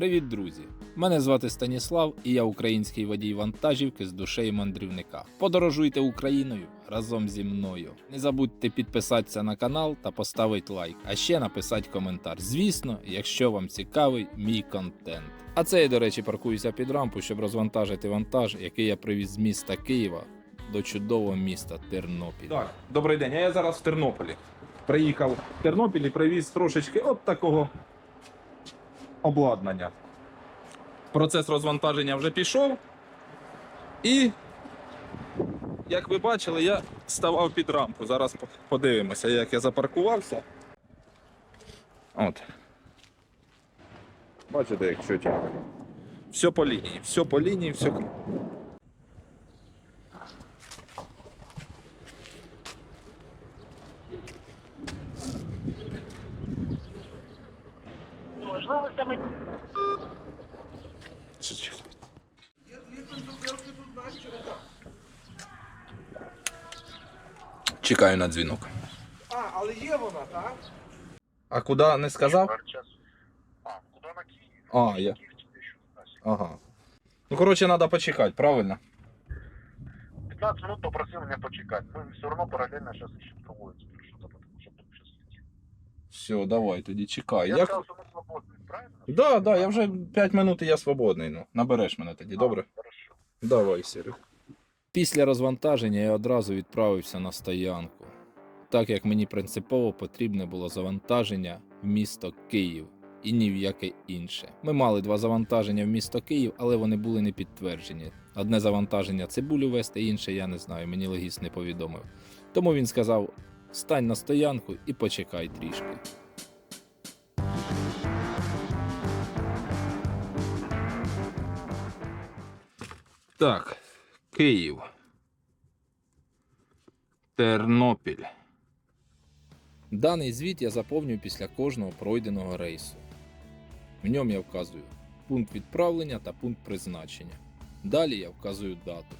Привіт, друзі! Мене звати Станіслав, і я український водій вантажівки з душею мандрівника. Подорожуйте Україною разом зі мною. Не забудьте підписатися на канал та поставити лайк, а ще написати коментар. Звісно, якщо вам цікавий мій контент. А це я, до речі, паркуюся під рампу, щоб розвантажити вантаж, який я привіз з міста Києва до чудового міста Тернопіль. Так, добрий день. А я зараз в Тернополі. Приїхав в Тернопіль і привіз трошечки от такого обладнання. Процес розвантаження вже пішов. І, як ви бачили, я ставав під рампу. Зараз подивимося, як я запаркувався. От. Бачите, як чотенько. Все по лінії, все по лінії, все. Саме Чекаю на дзвінок. А, але є вона, так? А куди не сказав? А, куди на Київ? А, я. Ага. Ну, коротше, треба почекати, правильно? 15 минут попросил меня почекать. Мы все равно параллельно сейчас ищем теперь что-то, потому что будем сейчас идти. Все, давай, тоді чекай. Я Я... сказал, свободны. Да, да, я вже 5 минут і я свободний. Ну. Набереш мене тоді, добре? Хорошо. Давай, Серег. Після розвантаження я одразу відправився на стоянку, так як мені принципово потрібне було завантаження в місто Київ і ні в яке інше. Ми мали два завантаження в місто Київ, але вони були не підтверджені. Одне завантаження цибулю вести, інше я не знаю, мені логіст не повідомив. Тому він сказав: стань на стоянку і почекай трішки. Так, Київ. Тернопіль. Даний звіт я заповнюю після кожного пройденого рейсу. В ньому я вказую пункт відправлення та пункт призначення. Далі я вказую дату.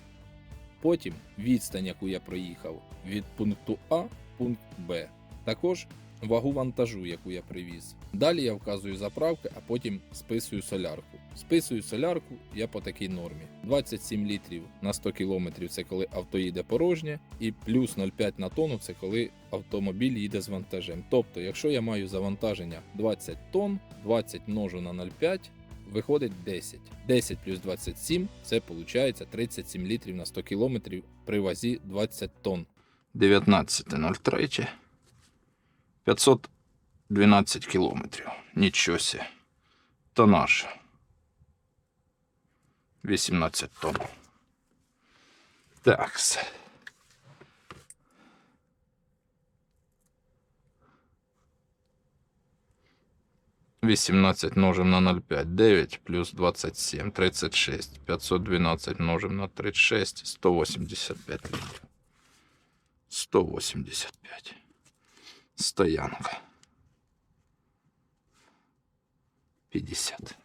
Потім відстань, яку я проїхав від пункту А пункт Б. Також вагу вантажу, яку я привіз. Далі я вказую заправки, а потім списую солярку. Списую солярку я по такій нормі: 27 літрів на 100 км це коли авто їде порожнє, і плюс 0,5 на тонну це коли автомобіль їде з вантажем. Тобто, якщо я маю завантаження 20 тонн, 20 множу на 0,5, виходить 10. 10 плюс 27 це виходить 37 літрів на 100 км при вазі 20 тонн. 19.03. 512 кілометрів. Нічого сі. Тонаж. 18 тонн. Такс. Вісімнадцять множим на 0,5. 9 плюс 27. 36. 512 множим на 36. 185 літрів. 185. Стоянка. 50.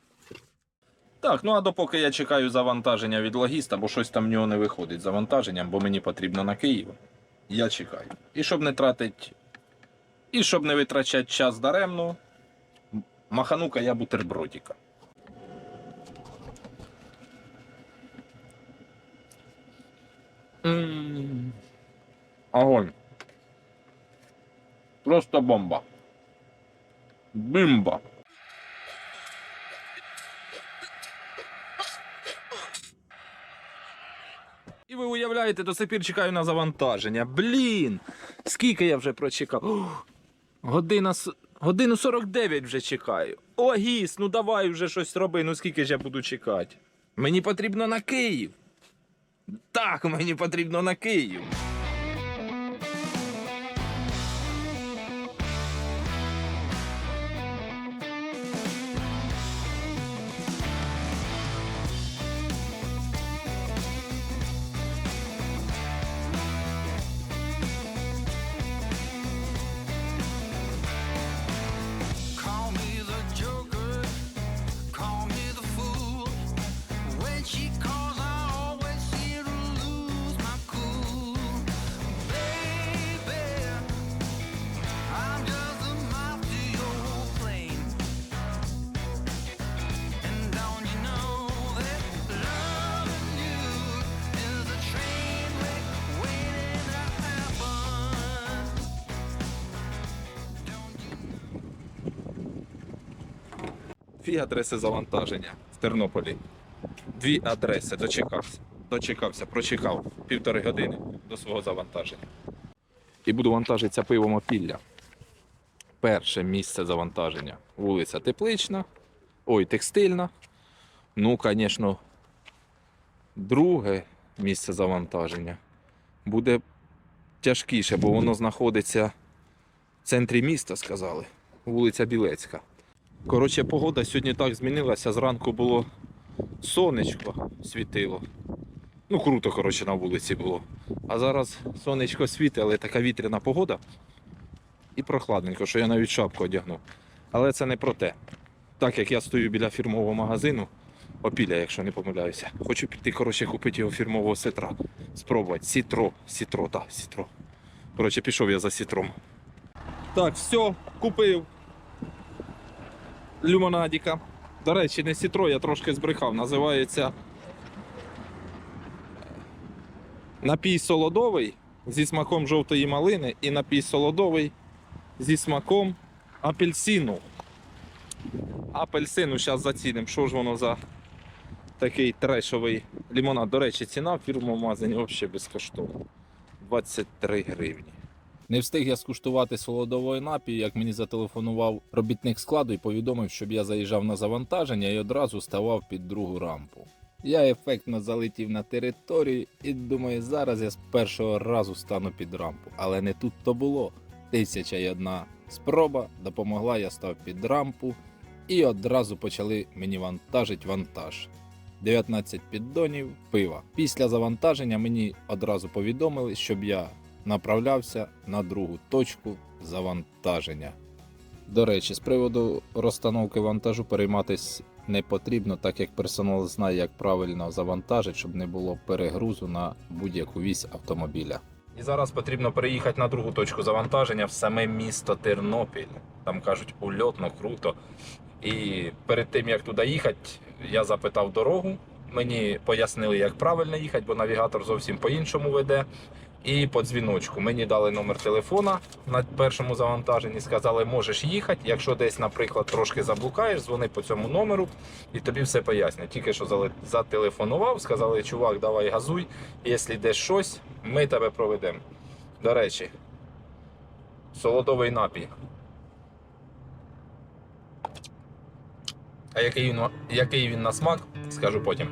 Так, ну а допоки я чекаю завантаження від логіста, бо щось там в нього не виходить з завантаженням, бо мені потрібно на Київ. Я чекаю. І щоб не тратить. І щоб не витрачати час даремно, махану-ка я бутербродіка. М. Огонь. Просто бомба. Бимба. І ви уявляєте, до сих пір чекаю на завантаження. Блін! Скільки я вже прочекав? Ох, година, годину 49 вже чекаю. О, гіс, ну давай вже щось роби, ну скільки ж я буду чекати? Мені потрібно на Київ. Так, мені потрібно на Київ. Дві адреси завантаження в Тернополі. Дві адреси. Дочекався. Дочекався, прочекав півтори години до свого завантаження. І буду вантажитися пивом опілля. Перше місце завантаження. Вулиця Теплична. Ой, текстильна. Ну, звісно, друге місце завантаження буде тяжкіше, бо воно знаходиться в центрі міста, сказали. Вулиця Білецька. Коротше, погода сьогодні так змінилася. Зранку було сонечко світило. Ну, круто, коротше, на вулиці було. А зараз сонечко світить, але така вітряна погода. І прохладненько, що я навіть шапку одягнув. Але це не про те. Так як я стою біля фірмового магазину, опіля, якщо не помиляюся. Хочу піти, коротше, купити його фірмового сетра. Спробувати. Сітро. Сітро, так, сітро. Коротше, пішов я за сітром. Так, все, купив. Люмонадіка. До речі, не сітро, я трошки збрехав. Називається напій солодовий зі смаком жовтої малини і напій солодовий зі смаком апельсину. Апельсину зараз зацінимо. Що ж воно за такий трешовий лимонад. До речі, ціна в фірмовому магазині взагалі безкоштовна. 23 гривні. Не встиг я скуштувати солодової напію, як мені зателефонував робітник складу і повідомив, щоб я заїжджав на завантаження і одразу ставав під другу рампу. Я ефектно залетів на територію і думаю, зараз я з першого разу стану під рампу. Але не тут то було. Тисяча й одна спроба допомогла, я став під рампу і одразу почали мені вантажить вантаж. 19 піддонів пива. Після завантаження мені одразу повідомили, щоб я направлявся на другу точку завантаження. До речі, з приводу розстановки вантажу перейматись не потрібно, так як персонал знає, як правильно завантажити, щоб не було перегрузу на будь-яку вісь автомобіля. І зараз потрібно переїхати на другу точку завантаження в саме місто Тернопіль. Там кажуть, ульотно, круто. І перед тим як туди їхати, я запитав дорогу. Мені пояснили, як правильно їхати, бо навігатор зовсім по-іншому веде. І по дзвіночку мені дали номер телефона на першому завантаженні. Сказали, можеш їхати. Якщо десь, наприклад, трошки заблукаєш, дзвони по цьому номеру і тобі все пояснять. Тільки що зателефонував, сказали, чувак, давай газуй. Якщо десь щось, ми тебе проведемо. До речі, солодовий напій. А який він, який він на смак, скажу потім.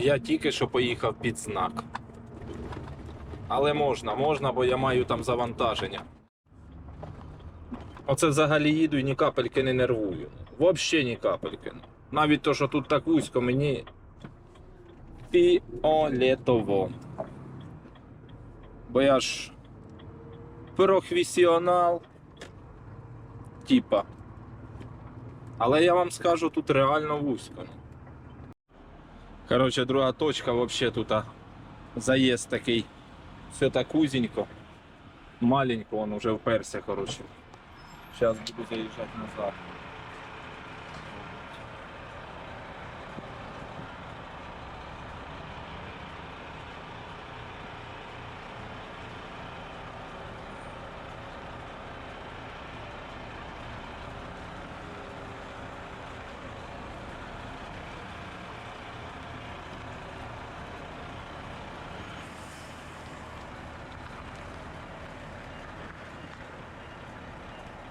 Я тільки що поїхав під знак. Але можна, можна, бо я маю там завантаження. Оце взагалі їду і ні капельки не нервую. Взагалі ні капельки. Навіть то, що тут так вузько, мені фіолетово. Бо я ж професіонал. Типа. Але я вам скажу, тут реально вузько. Короче, друга точка вообще тут заезд такий. Все так узенько. Маленько он уже вперся, короче. Сейчас буду заезжать назад.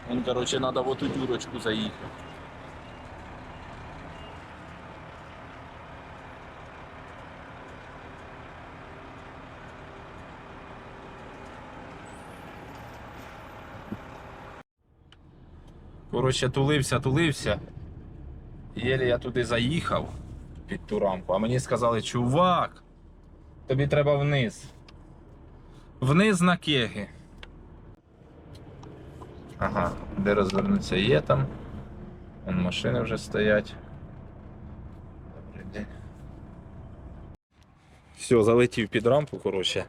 Он, короче, надо в эту дюрочку заехать. Коротше, тулився, тулився. Єлі я туди заїхав під ту рамку, а мені сказали, чувак, тобі треба вниз. Вниз на кеги. Ага, де розвернутися є там. Вон машини вже стоять. Добрий день. Все, залетів під рампу, коротше.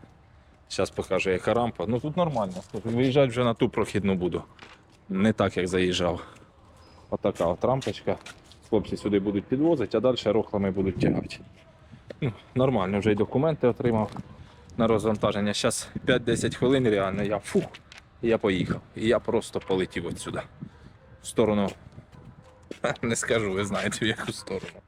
Зараз покажу, яка рампа. Ну тут нормально. Виїжджати вже на ту прохідну буду. Не так, як заїжджав. Отака от рампочка. Хлопці сюди будуть підвозити, а далі рохлами будуть тягати. Ну, нормально, вже й документи отримав на розвантаження. Зараз 5-10 хвилин реально я фух, я поїхав. І я просто полетів отсюди. В сторону. Не скажу, ви знаєте, в яку сторону.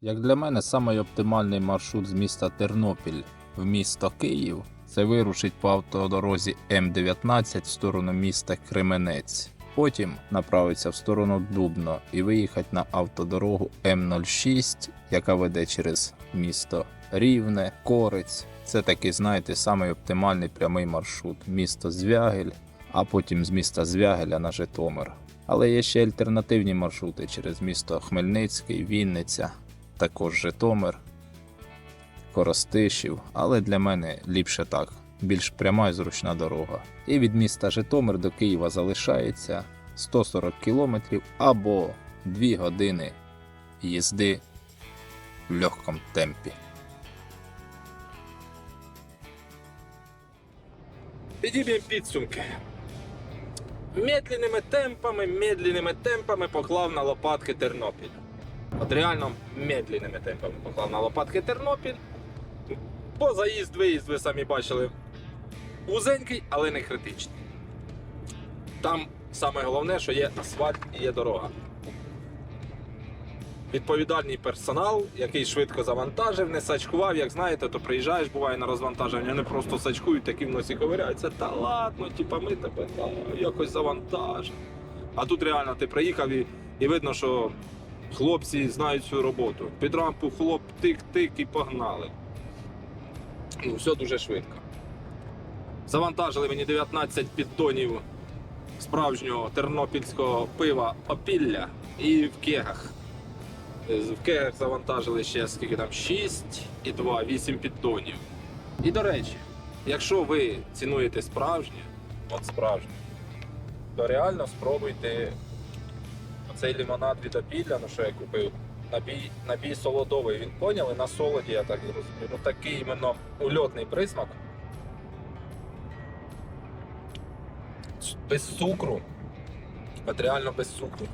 Як для мене, самий оптимальний маршрут з міста Тернопіль в місто Київ це вирушить по автодорозі М19 в сторону міста Кременець. Потім направитися в сторону Дубно і виїхати на автодорогу М06, яка веде через місто Рівне, Корець. Це такий, знаєте, самий оптимальний прямий маршрут. Місто Звягель, а потім з міста Звягеля на Житомир. Але є ще альтернативні маршрути через місто Хмельницький, Вінниця, також Житомир, Коростишів, але для мене ліпше так, більш пряма і зручна дорога. І від міста Житомир до Києва залишається 140 кілометрів або 2 години їзди в легкому темпі. Підіб'ємо підсумки. Медленними темпами, медленними темпами поклав на лопатки Тернопіль. От реально медленними темпами поклав на лопатки Тернопіль. Бо заїзд, виїзд, ви самі бачили, вузенький, але не критичний. Там саме головне, що є асфальт і є дорога. Відповідальний персонал, який швидко завантажив, не сачкував. Як знаєте, то приїжджаєш, буває на розвантаження, вони просто сачкують, такі в носі ковиряються. Та ладно, типа ми тебе та, якось завантажимо. А тут реально ти приїхав і, і видно, що хлопці знають свою роботу. Під рампу хлоп тик-тик і погнали. Ну, все дуже швидко. Завантажили мені 19 підтонів справжнього тернопільського пива опілля і в кегах. В кегах завантажили ще скільки там 6 і 2, 8 підтонів. І до речі, якщо ви цінуєте справжнє, от справжнє, то реально спробуйте оцей лимонад від опілля, ну що я купив. Напій, напій солодовий, він поняли на солоді, я так розумію. Ну такий іменно ульотний присмак. Без цукру. От реально без цукру.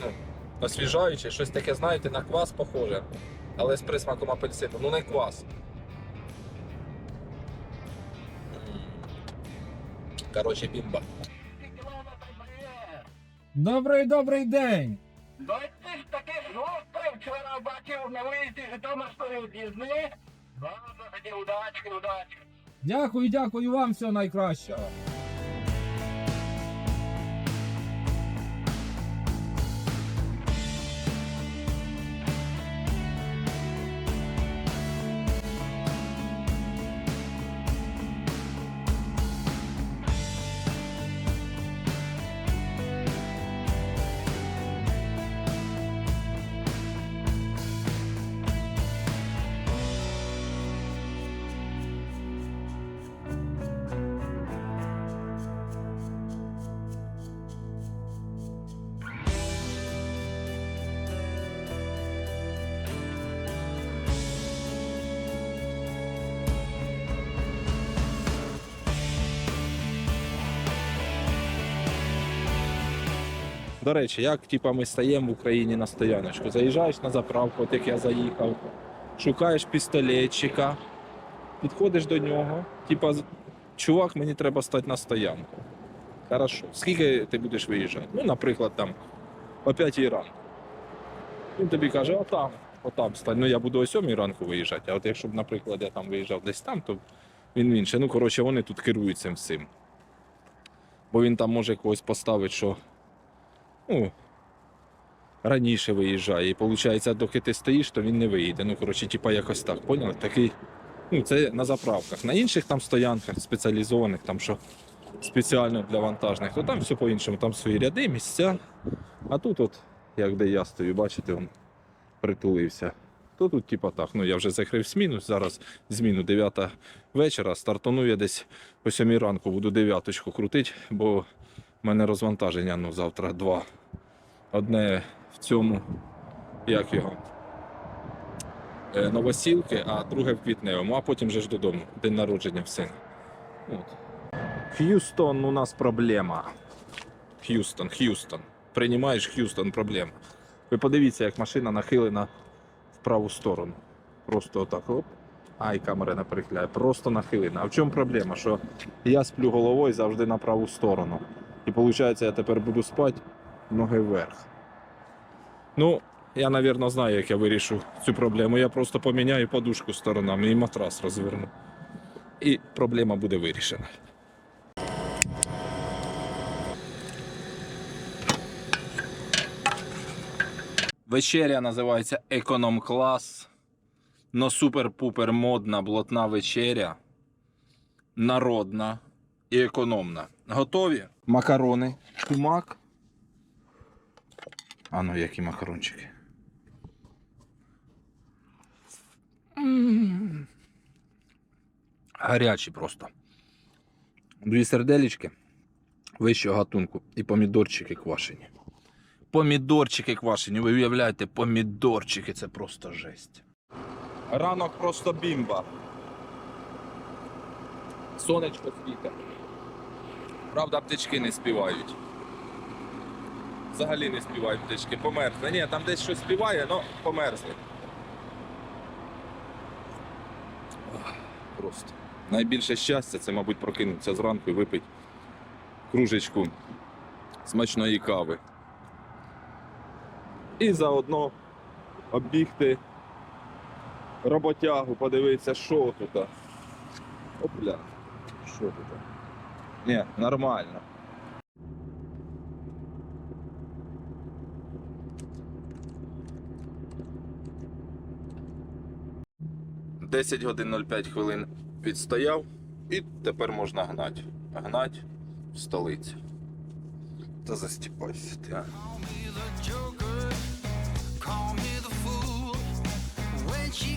Ну, освіжаюче, щось таке, знаєте, на квас похоже, але з присмаком апельсину. Ну не квас. Коротше, бімба. Добрий добрий день. Ну, ти ж таки жовтий вчора бачив на виїзді Житомирської об'їзни. Ну, тоді удачки, удачки. Дякую, дякую вам всього найкращого. До речі, як типа, ми стаємо в Україні на стояночку? Заїжджаєш на заправку, от як я заїхав, шукаєш пістолетчика, підходиш до нього, типа, чувак, мені треба стати на стоянку. Хорошо. Скільки ти будеш виїжджати? Ну, наприклад, там о 5 ранку. Він тобі каже, отам, отам стань. Ну я буду о 7 ранку виїжджати. А от якщо б, наприклад, я там виїжджав десь там, то він інше. Ну, коротше, вони тут керують цим всім. Бо він там може когось поставити, що ну, раніше виїжджає. І виходить, доки ти стоїш, то він не виїде. Ну, коротше, типа якось так, поняли? Такий, ну, це на заправках. На інших там стоянках спеціалізованих, там що спеціально для вантажних, то там все по-іншому, там свої ряди, місця. А тут, от, як де я стою, бачите, він притулився. То тут, типа так, ну я вже закрив зміну, зараз зміну 9 вечора, стартану я десь о 7 ранку, буду дев'яточку крутити, бо У мене розвантаження ну, завтра два. Одне в цьому, як його, е, новосілки, а друге в квітневому, а потім же ж додому. День народження в сина. Х'юстон, у нас проблема. Х'юстон, Х'юстон. Приймаєш Х'юстон, проблема. Ви подивіться, як машина нахилена в праву сторону. Просто отак. Оп. Ай, камера не перехиляє. Просто нахилена. А в чому проблема? Що я сплю головою завжди на праву сторону. І виходить, я тепер буду спати ноги вверх. Ну, я, мабуть, знаю, як я вирішу цю проблему. Я просто поміняю подушку сторонами і матрас розверну. І проблема буде вирішена. Вечеря називається економ клас. Но супер-пупер модна блотна вечеря. Народна і економна. Готові? Макарони. Тумак. А ну, які макарончики. Гарячі просто. Дві серделічки вищого гатунку і помідорчики квашені. Помідорчики квашені. Ви уявляєте, помідорчики це просто жесть. Ранок просто бімба. Сонечко світе. Правда, птички не співають. Взагалі не співають птички, померзли. Ні, там десь щось співає, але померзли. Просто. Найбільше щастя це, мабуть, прокинутися зранку і випити кружечку смачної кави. І заодно оббігти роботягу, подивитися, що тут. Опля. Що тут? Ні, нормально. Десять годин 05 хвилин відстояв і тепер можна гнати. Гнать в столицю. Та застіпайся ти. а. Call me the fool. When she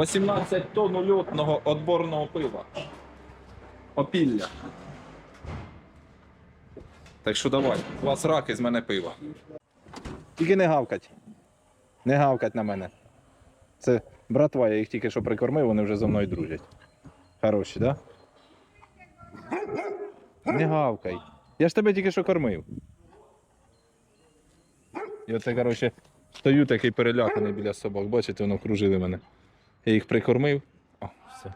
18 тонн ульотного отборного пива. Опілля. Так що давай, у вас раки з мене пива. Тільки не гавкать. Не гавкать на мене. Це братва, я їх тільки що прикормив, вони вже зі мною дружать. Хороші, так? Да? Не гавкай. Я ж тебе тільки що кормив. І оце, коротше, стою такий переляканий біля собак. Бачите, воно кружили мене. Я їх прикормив. О, все.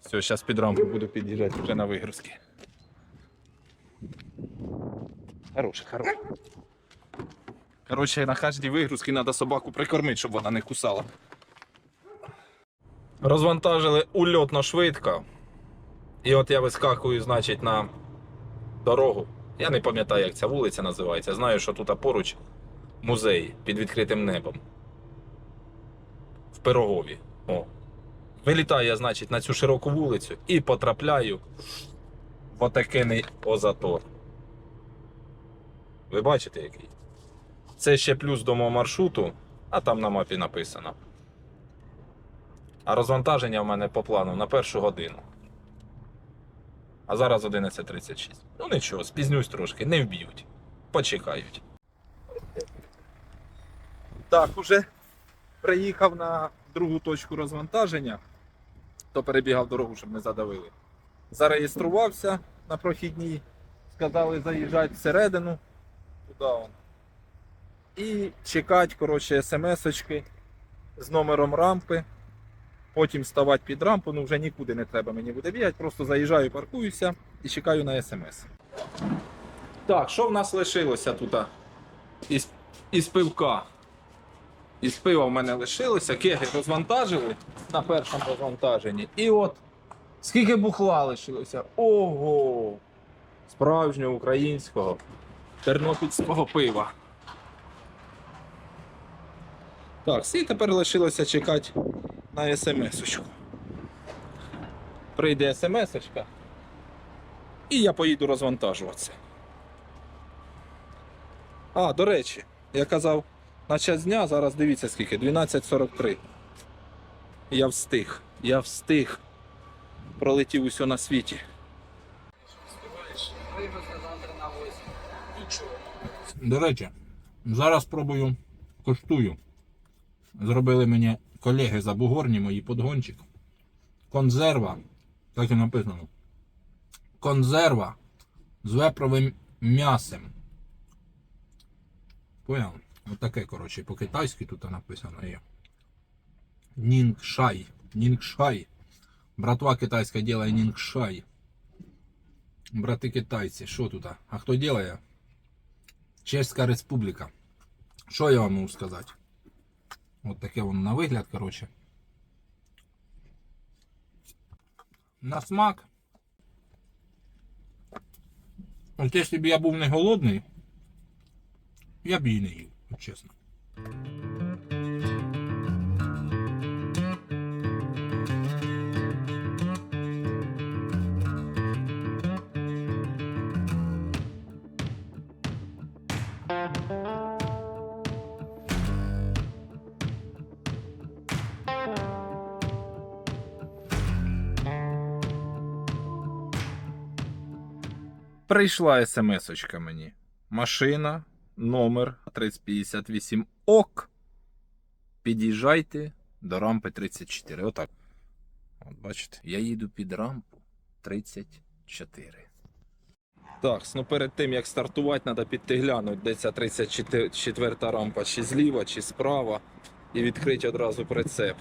Все, зараз під рамку буду під'їжджати вже на вигрузки. Хороше, хороше. Коротше, на кожній вигрузці треба собаку прикормити, щоб вона не кусала. Розвантажили ульотно швидко. І от я вискакую, значить, на дорогу. Я не пам'ятаю, як ця вулиця називається. Знаю, що тут поруч музей під відкритим небом Пирогові. О. Вилітаю я, значить, на цю широку вулицю і потрапляю в отакений озатор. Ви бачите який? Це ще плюс до мого маршруту, а там на мапі написано. А розвантаження в мене по плану на першу годину. А зараз 11.36. Ну нічого, спізнюсь трошки, не вб'ють. Почекають. Так, уже приїхав на другу точку розвантаження, то перебігав дорогу, щоб не задавили. Зареєструвався на прохідній, сказали заїжджати всередину, туди он. І чекати, коротше, смс-очки з номером рампи. Потім ставати під рампу, ну вже нікуди не треба мені буде бігати, просто заїжджаю, паркуюся і чекаю на смс. Так, що в нас лишилося тут? Із, із пивка. Із пива в мене лишилося, кеги розвантажили на першому розвантаженні. І от скільки бухла лишилося? Ого! Справжнього українського тернопільського пива. Так, всі тепер лишилося чекати на смс-очку. Прийде смс-очка. І я поїду розвантажуватися. А, до речі, я казав, на час дня, зараз дивіться скільки, 12.43. Я встиг. Я встиг. Пролетів усе на світі. До речі, зараз спробую, коштую. Зробили мені колеги забугорні, мої подгончик. Консерва, так і написано. Консерва з вепровим м'ясом. Понял? Отаке, коротше, по-китайськи тут написано є. Нінгшай. Нінгшай. Братва китайська делає нінгшай. Брати китайці, що тут? А хто делає? Чеська Республіка. Що я вам можу сказати? От таке воно на вигляд, коротше. На смак. От якщо б я був не голодний, я б її не їв, от чесно. Прийшла смс-очка мені. Машина, номер 3058 ОК. Під'їжджайте до рампи 34. Отак. От бачите, я їду під рампу 34. Так, ну перед тим як стартувати, треба піти глянути, де ця 34 рампа, чи зліва, чи справа. І відкрити одразу прицеп.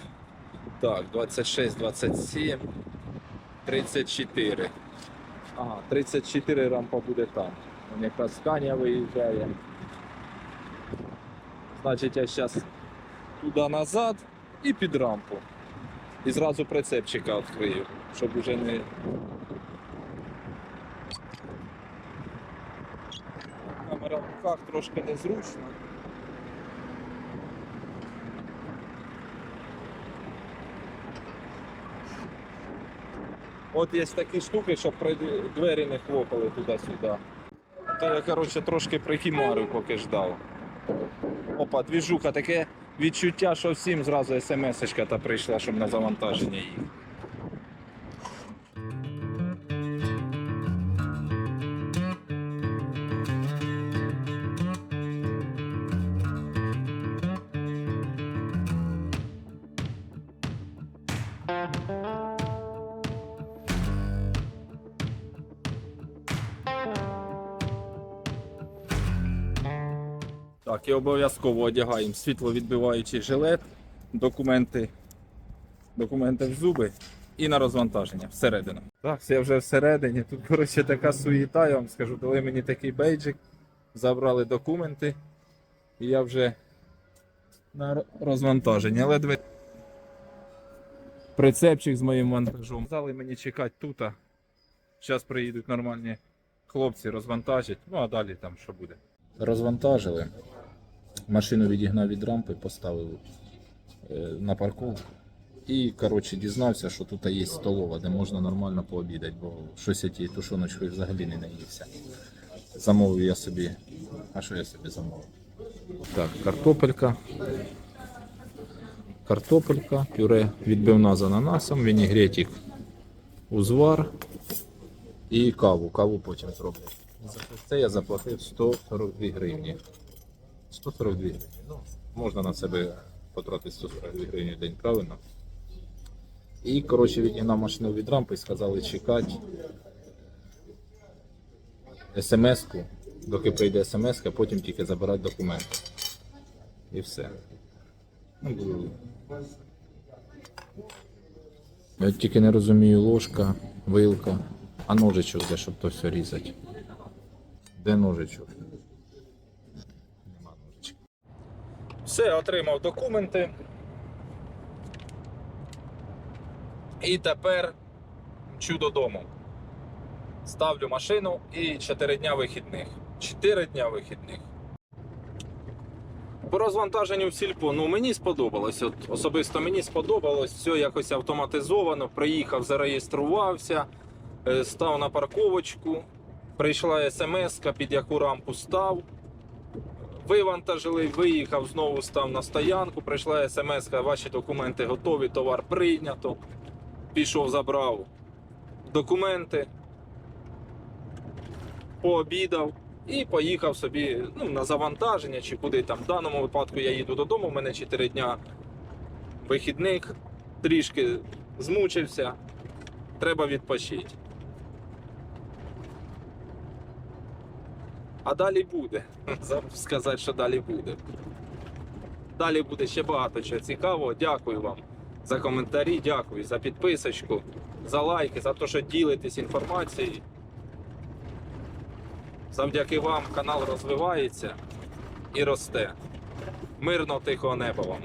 Так, 26, 27, 34. Ага, 34 рампа буде там. Якраз Сканія виїжджає. Значить, я зараз туди назад і під рампу. І зразу прицепчика відкрию, щоб уже не. Камера в руках трошки незручно. От є такі штуки, щоб двері не хлопали туди-сюди. То я, коротше, трошки прикимарив, поки ждав. Опа, двіжуха, таке відчуття, що всім зразу смс-очка та прийшла, щоб на завантаження їх. Обов'язково одягаємо світловідбиваючий жилет, документи, документи в зуби і на розвантаження всередину. Так, я вже всередині. Тут, коротше, така суєта, я вам скажу, дали мені такий бейджик, забрали документи, і я вже на розвантаження. Ледве прицепчик з моїм вантажом. Дали мені чекати тут. Зараз приїдуть нормальні хлопці, розвантажать, ну а далі там що буде. Розвантажили. Машину відігнав від рампи, поставив е, на парковку. І, коротше, дізнався, що тут є столова, де можна нормально пообідати, бо щось я тією тушоночкою взагалі не наївся. Замовив я собі. А що я собі замовив? Так, картопелька. Картопелька, пюре відбивна з ананасом, вінігретик, узвар І каву, каву потім зроблю. Це я заплатив 142 гривні. 142 гривні. Ну, можна на себе потратити 142 гривні день, правильно? І, коротше, відігнав машину від рампи і сказали чекати смс-ку, доки прийде смс, а потім тільки забирати документи. І все. Ну, я тільки не розумію ложка, вилка, а ножичок де, щоб то все різати. Де ножичок? Все, отримав документи. І тепер мчу додому. Ставлю машину і 4 дня вихідних. 4 дня вихідних. По розвантаженню в сільпо, ну мені сподобалось. От особисто мені сподобалось, все якось автоматизовано. Приїхав, зареєструвався, е, став на парковочку. Прийшла смс, під яку рампу став. Вивантажили, виїхав, знову став на стоянку. Прийшла смс, ваші документи готові, товар прийнято. Пішов, забрав документи, пообідав і поїхав собі ну, на завантаження чи куди там. В даному випадку я їду додому, у мене 4 дня вихідних, трішки змучився, треба відпочити. А далі буде. Забув сказати, що далі буде. Далі буде ще багато чого цікавого. Дякую вам за коментарі, дякую за підписочку, за лайки, за те, що ділитесь інформацією. Завдяки вам канал розвивається і росте. Мирно тихого неба вам.